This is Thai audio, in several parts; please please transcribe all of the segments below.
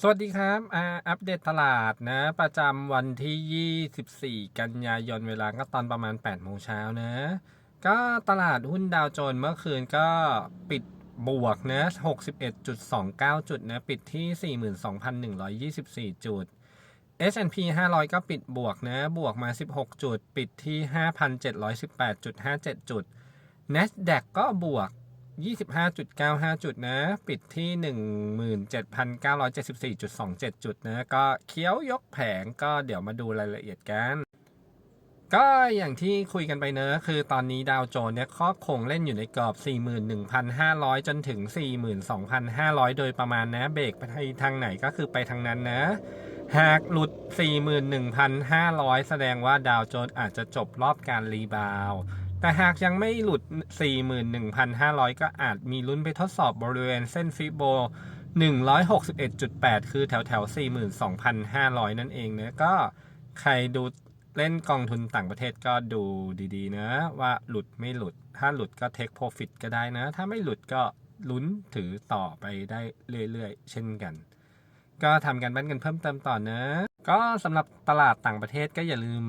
สวัสดีครับอัปเดตตลาดนะ ประจำวันที่ 24 กันยายนเวลาก็ตอนประมาณ 8 โมงเช้านะ ก็ตลาดหุ้นดาวโจนส์เมื่อคืนก็ปิดบวกนะ 61.29 จุดนะ ปิดที่ 42,124 จุด S&P 500 ก็ปิดบวกนะ บวกมา 16 จุด ปิดที่ 5,718.57 จุด NASDAQ ก็บวก 25.95 จุดนะ ปิดที่ 17,974.27 จุดนะ ก็เคี้ยวยกแผงก็เดี๋ยวมาดูรายละเอียดกัน ก็อย่างที่คุยกันไปเนอะคือตอนนี้ดาวโจนส์เนี่ยก็คงเล่นอยู่ในกรอบ 41,500 จนถึง 42,500 โดยประมาณนะ เบรกไปทางไหนก็คือไปทางนั้นนะ หากหลุด 41,500 แสดงว่าดาวโจนส์อาจจะจบรอบการรีบาวด์ แต่หากยังไม่หลุด 41,500 ก็อาจมีลุ้นไปทดสอบบริเวณเส้นฟิโบ 161.8 คือแถวแถว 42,500 นั่นเองนะก็ใครดูเล่นกองทุนต่างประเทศก็ดูดีๆ นะ ว่าหลุดไม่หลุด ถ้าหลุดก็เทคโปรฟิตก็ได้นะ ถ้าไม่หลุดก็ลุ้นถือต่อไปได้เรื่อยๆ เช่นกัน ก็ทำกันบ้านกันเพิ่มเติมต่อนะ ก็สำหรับตลาดต่างประเทศก็อย่าลืม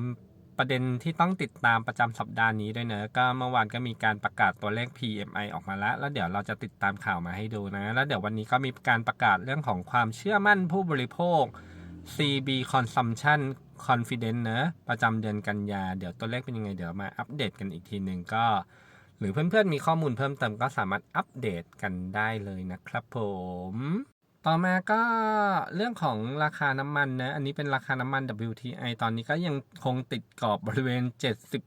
ประเด็นที่ต้องติดตามประจำสัปดาห์นี้ด้วยเนอะก็เมื่อวานก็มีการประกาศตัวเลข PMI ออกมาแล้ว แล้วเดี๋ยวเราจะติดตามข่าวมาให้ดูนะ แล้วเดี๋ยววันนี้ก็มีการประกาศเรื่องของความเชื่อมั่นผู้บริโภค CB Consumption Confidence นะประจำเดือนกันยา เดี๋ยวตัวเลขเป็นยังไงเดี๋ยวมาอัปเดตกันอีกทีหนึ่งก็ หรือเพื่อนๆมีข้อมูลเพิ่มเติมก็สามารถอัปเดตกันได้เลยนะครับผม ต่อมาก็เรื่องของราคาน้ำมันนะ อันนี้เป็นราคาน้ำมัน WTI ตอนนี้ก็ยังคงติดกรอบบริเวณ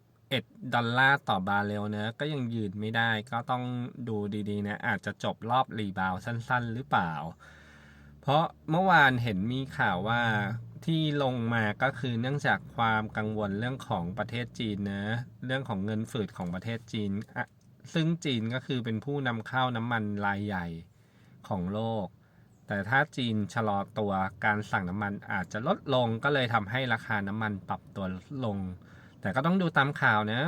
71 ดอลลาร์ต่อบาร์เรลนะก็ยังยืนไม่ได้ก็ต้องดูดีๆนะ อาจจะจบรอบรีบาวสั้นๆ หรือเปล่า เพราะเมื่อวานเห็นมีข่าวว่าที่ลงมาก็คือเนื่องจากความกังวลเรื่องของประเทศจีนนะเรื่องของเงินฝืดของประเทศจีน ซึ่งจีนก็คือเป็นผู้นำเข้าน้ำมันรายใหญ่ของโลก แต่ถ้าจีนชะลอตัวการสั่งน้ำมันอาจจะลดลงก็เลยทำให้ราคาน้ำมันปรับตัวลง แต่ก็ต้องดูตามข่าวนะ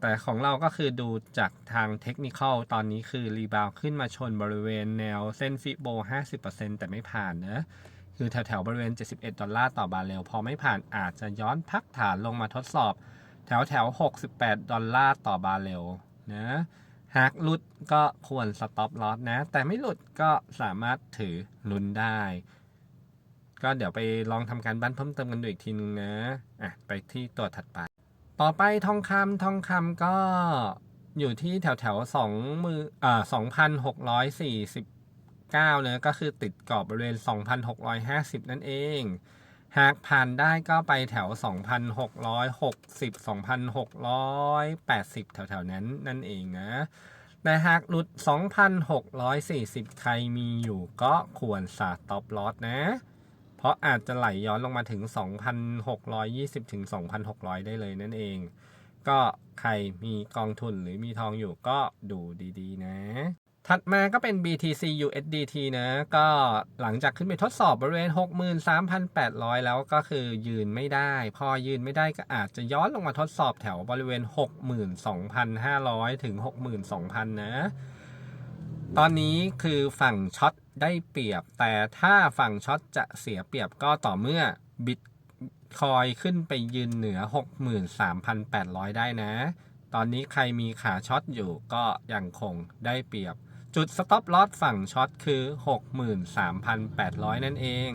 แต่ของเราก็คือดูจากทางเทคนิคอลตอนนี้คือรีบาวขึ้นมาชนบริเวณแนวเส้นฟิโบ 50%แต่ไม่ผ่านนะคือแถวๆบริเวณ 71 ดอลลาร์ต่อบาร์เรลพอไม่ผ่านอาจจะย้อนพักฐานลงมาทดสอบ แถวแถวๆ68 ดอลลาร์ต่อบาร์เรลนะ หากหลุดก็ควรสต็อปลอสนะ แต่ไม่หลุดก็สามารถถือลุ้นได้ ก็เดี๋ยวไปลองทำการบ้านเพิ่มเติมกันดูอีกทีนึงนะอะไปที่ตัวถัดไป ต่อไปทองคำทองคำก็อยู่ที่แถวแถวสองมืออ่าสองพันหกร้อยสี่สิบเก้าเนะก็คือติดกรอบบริเวณสองพันหกร้อยห้าสิบนั่นเอง หากผ่านได้ก็ไปแถว 2,660 2,680 แถวๆ นั้นนั่นเองนะ แต่หากหลุด 2,640 ใครมีอยู่ก็ควรสาต็อปลอสนะ เพราะอาจจะไหลย้อนลงมาถึง 2,620 ถึง 2,600 ได้เลยนั่นเอง ก็ใครมีกองทุนหรือมีทองอยู่ก็ดูดีๆ นะ ถัดมาก็เป็น BTC USDT นะก็หลังจากขึ้นไปทดสอบบริเวณ 63,800 แล้วก็คือยืนไม่ได้ พอยืนไม่ได้ก็อาจจะย้อนลงมาทดสอบแถวบริเวณ 62,500 ถึง 62,000 นะ ตอนนี้คือฝั่งช็อตได้เปรียบ แต่ถ้าฝั่งช็อตจะเสียเปรียบก็ต่อเมื่อบิตคอยขึ้นไปยืนเหนือ 63,800 ได้นะ ตอนนี้ใครมีขาช็อตอยู่ก็ยังคงได้เปรียบ จุดสต็อปลอสฝั่งช็อตคือ 63,800 นั่นเอง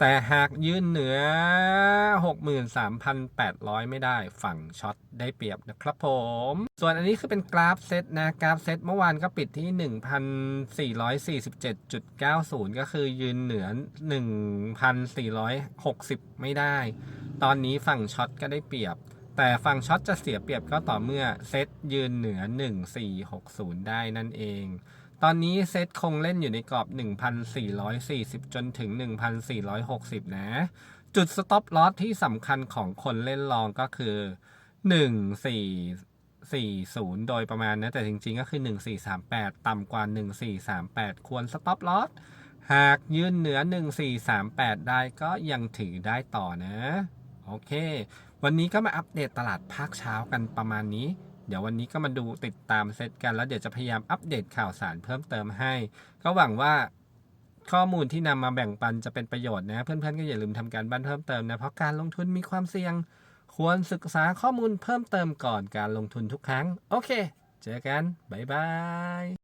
แต่หากยืนเหนือ 63,800 ไม่ได้ฝั่งช็อตได้เปรียบนะครับผม ส่วนอันนี้คือเป็นกราฟเซตนะ กราฟเซตเมื่อวานก็ปิดที่ 1,447.90 ก็คือยืนเหนือ 1,460 ไม่ได้ ตอนนี้ฝั่งช็อตก็ได้เปรียบแต่ฝั่งช็อตจะเสียเปรียบก็ต่อเมื่อเซตยืนเหนือ 1460 ได้นั่นเอง ตอนนี้เซตคงเล่นอยู่ในกรอบ 1,440 จนถึง 1,460 นะ จุดสต็อปลอสที่สำคัญของคนเล่นลองก็คือ 1440 โดยประมาณนะ แต่จริงๆก็คือ 1438 ต่ำกว่า 1438 ควรสต็อปลอสหากยืนเหนือ 1438 ได้ก็ยังถือได้ต่อนะ โอเค วันนี้ก็มาอัปเดตตลาดภาคเช้ากันประมาณนี้ เดี๋ยววันนี้ก็มาดูติดตามเซตกัน แล้วเดี๋ยวจะพยายามอัปเดตข่าวสารเพิ่มเติมให้ ก็หวังว่าข้อมูลที่นำมาแบ่งปันจะเป็นประโยชน์นะ เพื่อนๆก็อย่าลืมทำการบ้านเพิ่มเติมนะ เพราะการลงทุนมีความเสี่ยง ควรศึกษาข้อมูลเพิ่มเติมก่อนการลงทุนทุกครั้ง โอเค เจอกัน บ๊ายบาย